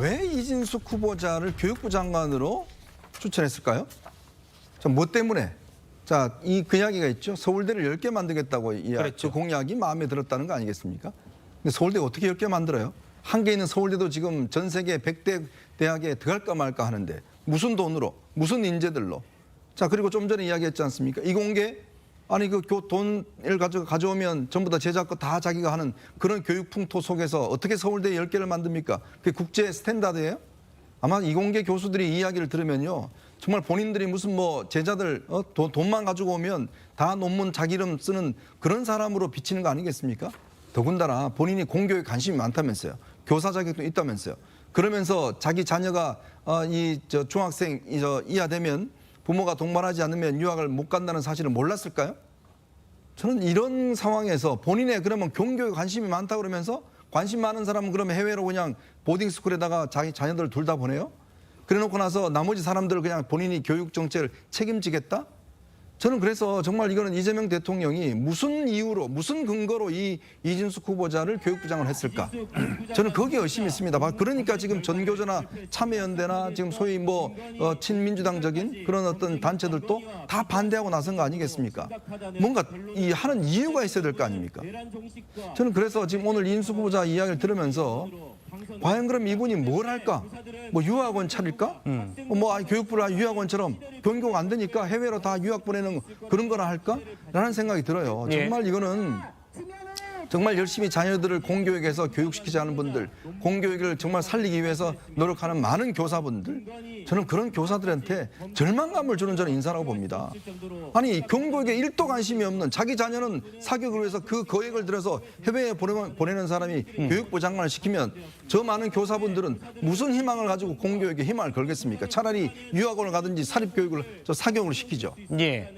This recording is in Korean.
왜 이진숙 후보자를 교육부 장관으로 추천했을까요? 자, 뭐 때문에? 자, 이 그 이야기가 있죠. 서울대를 10개 만들겠다고 이야, 그랬죠. 그 공약이 마음에 들었다는 거 아니겠습니까? 근데 서울대가 어떻게 10개 만들어요? 한 개 있는 서울대도 지금 전 세계 100대 대학에 들어갈까 말까 하는데 무슨 돈으로, 무슨 인재들로. 자, 그리고 좀 전에 이야기했지 않습니까? 이공계 아니 그 교- 돈을 가져 가져오면 전부 다 제작 거다 자기가 하는 그런 교육 풍토 속에서 어떻게 서울대 10개를 만듭니까? 그게 국제 스탠다드예요? 아마 이공계 교수들이 이야기를 들으면요. 정말 본인들이 무슨 뭐 제자들 어? 돈- 돈만 가지고 오면 다 논문 자기 이름 쓰는 그런 사람으로 비치는 거 아니겠습니까? 더군다나 본인이 공교에 관심이 많다면서요. 교사 자격도 있다면서요. 그러면서 자기 자녀가 어, 이저 중학생 이저 이하 되면 부모가 동반하지 않으면 유학을 못 간다는 사실을 몰랐을까요? 저는 이런 상황에서 본인의 그러면 경교에 관심이 많다 그러면서 관심 많은 사람은 그러면 해외로 그냥 보딩 스쿨에다가 자기 자녀들을 둘 다 보내요? 그래 놓고 나서 나머지 사람들을 그냥 본인이 교육 정책을 책임지겠다? 저는 그래서 정말 이거는 이재명 대통령이 무슨 이유로 무슨 근거로 이 이진숙 후보자를 교육부 장관을 했을까? 저는 거기에 의심이 있습니다. 바- 그러니까 지금 전교조나 참여연대나 지금 소위 뭐 어, 친민주당적인 그런 어떤 단체들도 다 반대하고 나선 거 아니겠습니까? 뭔가 이 하는 이유가 있어야 될 거 아닙니까? 저는 그래서 지금 오늘 이인숙 후보자 이야기를 들으면서 과연 그럼 이분이 뭘 할까? 뭐 유학원 차릴까? 어, 뭐 교육부를 아예 유학원처럼 변경 안 되니까 해외로 다 유학 보내는 그런 거나 할까? 라는 생각이 들어요. 예. 정말 이거는 정말 열심히 자녀들을 공교육에서 교육시키자는 분들, 공교육을 정말 살리기 위해서 노력하는 많은 교사분들, 저는 그런 교사들한테 절망감을 주는 저는 인사라고 봅니다. 아니 경고에게 일도 관심이 없는 자기 자녀는 사교육을 위해서 그 거액을 들여서 해외에 보내는, 보내는 사람이 교육부 장관을 시키면 저 많은 교사분들은 무슨 희망을 가지고 공교육에 희망을 걸겠습니까? 차라리 유학원을 가든지 사립교육을 저 사교육을 시키죠. 예.